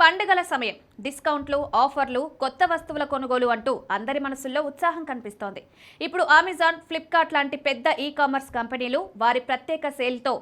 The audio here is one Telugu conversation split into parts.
పండుగల సమయం. డిస్కౌంట్లు ఆఫర్లు కొత్త వస్తువుల కొనుగోలు అంటూ అందరి మనసుల్లో ఉత్సాహం కనిపిస్తోంది. ఇప్పుడు అమెజాన్ ఫ్లిప్కార్ట్ లాంటి పెద్ద ఈ కామర్స్ కంపెనీలు వారి ప్రత్యేక సేల్తో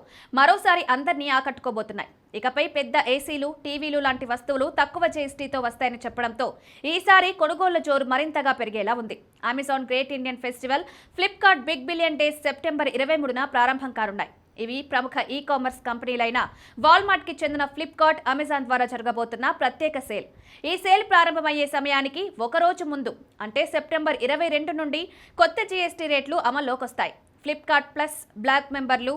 మరోసారి అందరినీ ఆకట్టుకోబోతున్నాయి. ఇకపై పెద్ద ఏసీలు టీవీలు లాంటి వస్తువులు తక్కువ జీఎస్టీతో వస్తాయని చెప్పడంతో ఈసారి కొనుగోళ్ళ జోరు మరింతగా పెరిగేలా ఉంది. Amazon great Indian festival Flipkart big billion days September ఇరవై మూడున ప్రారంభం కానున్నాయి. ఇవి ప్రముఖ ఈ కామర్స్ కంపెనీలైన వాల్మార్ట్కి చెందిన ఫ్లిప్కార్ట్ అమెజాన్ ద్వారా జరగబోతున్న ప్రత్యేక సేల్. ఈ సేల్ ప్రారంభమయ్యే సమయానికి ఒకరోజు ముందు అంటే సెప్టెంబర్ ఇరవై రెండు నుండి కొత్త జీఎస్టీ రేట్లు అమల్లోకి వస్తాయి ఫ్లిప్కార్ట్ ప్లస్ బ్లాక్ మెంబర్లు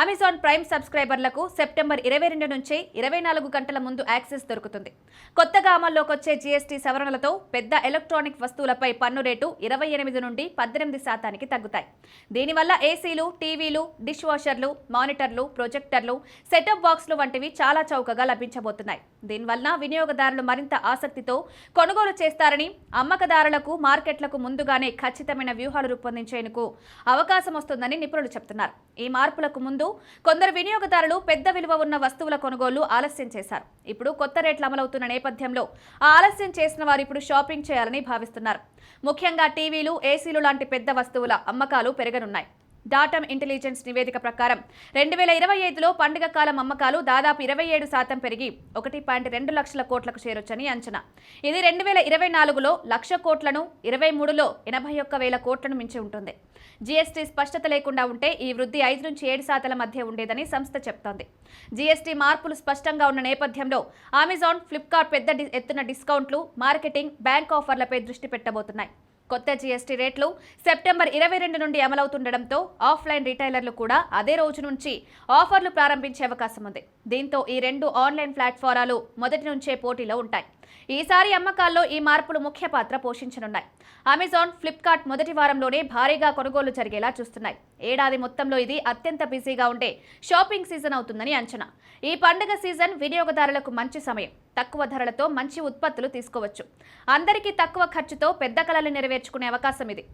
అమెజాన్ ప్రైమ్ సబ్స్క్రైబర్లకు సెప్టెంబర్ ఇరవై రెండు నుంచి ఇరవై నాలుగు గంటల ముందు యాక్సెస్ దొరుకుతుంది. కొత్తగా అమల్లోకి వచ్చే జీఎస్టీ సవరణలతో పెద్ద ఎలక్ట్రానిక్ వస్తువులపై పన్ను రేటు ఇరవై ఎనిమిది నుండి పద్దెనిమిది శాతానికి తగ్గుతాయి. దీనివల్ల ఏసీలు టీవీలు డిష్ వాషర్లు మానిటర్లు ప్రొజెక్టర్లు సెటప్ బాక్స్లు వంటివి చాలా చౌకగా లభించబోతున్నాయి. దీనివల్ల వినియోగదారులు మరింత ఆసక్తితో కొనుగోలు చేస్తారని అమ్మకదారులకు మార్కెట్లకు ముందుగానే ఖచ్చితమైన వ్యూహాలు రూపొందించేందుకు అవకాశం వస్తుందని నిపుణులు చెబుతున్నారు ఈ మార్పులకు ముందు కొందరు వినియోగదారులు పెద్ద విలువ ఉన్న వస్తువుల కొనుగోలు ఆలస్యం చేశారు. ఇప్పుడు కొత్త రేట్లు అమలవుతున్న నేపథ్యంలో ఆ ఆలస్యం చేసిన వారు ఇప్పుడు షాపింగ్ చేయాలని భావిస్తున్నారు. ముఖ్యంగా టీవీలు ఏసీలు లాంటి పెద్ద వస్తువుల అమ్మకాలు పెరగనున్నాయి. డాటమ్ ఇంటెలిజెన్స్ నివేదిక ప్రకారం రెండు వేల ఇరవై ఐదులో పండుగ కాలం అమ్మకాలు దాదాపు ఇరవై ఏడు శాతం పెరిగి ఒకటి పాయింట్ రెండు లక్షల కోట్లకు చేరొచ్చని అంచనా. ఇది రెండు వేల ఇరవై నాలుగులో లక్ష కోట్లను ఇరవై మూడులో ఎనభై ఒక్క వేల కోట్లను మించి ఉంటుంది. జీఎస్టీ స్పష్టత లేకుండా ఉంటే ఈ వృద్ధి ఐదు నుంచి ఏడు శాతాల మధ్య ఉండేదని సంస్థ చెప్తోంది. జీఎస్టీ మార్పులు స్పష్టంగా ఉన్న నేపథ్యంలో అమెజాన్ ఫ్లిప్కార్ట్ పెద్ద ఎత్తున డిస్కౌంట్లు మార్కెటింగ్ బ్యాంక్ ఆఫర్లపై దృష్టి పెట్టబోతున్నాయి. కొత్త జీఎస్టీ రేట్లు సెప్టెంబర్ ఇరవై రెండు నుండి అమలవుతుండటంతో ఆఫ్లైన్ రిటైలర్లు కూడా అదే రోజు నుంచి ఆఫర్లు ప్రారంభించే అవకాశం ఉంది. దీంతో ఈ రెండు ఆన్లైన్ ప్లాట్ఫారాలు మొదటి నుంచే పోటీలో ఉంటాయి. ఈసారి అమ్మకాల్లో ఈ మార్పులు ముఖ్య పాత్ర పోషించనున్నాయి. అమెజాన్ ఫ్లిప్కార్ట్ మొదటి వారంలోనే భారీగా కొనుగోలు జరిగేలా చూస్తున్నాయి. ఏడాది మొత్తంలో ఇది అత్యంత బిజీగా ఉండే షాపింగ్ సీజన్ అవుతుందని అంచనా. ఈ పండుగ సీజన్ వినియోగదారులకు మంచి సమయం. తక్కువ ధరలతో మంచి ఉత్పత్తులు తీసుకోవచ్చు. అందరికీ తక్కువ ఖర్చుతో పెద్ద కళలు నెరవేర్చుకునే అవకాశం ఇది.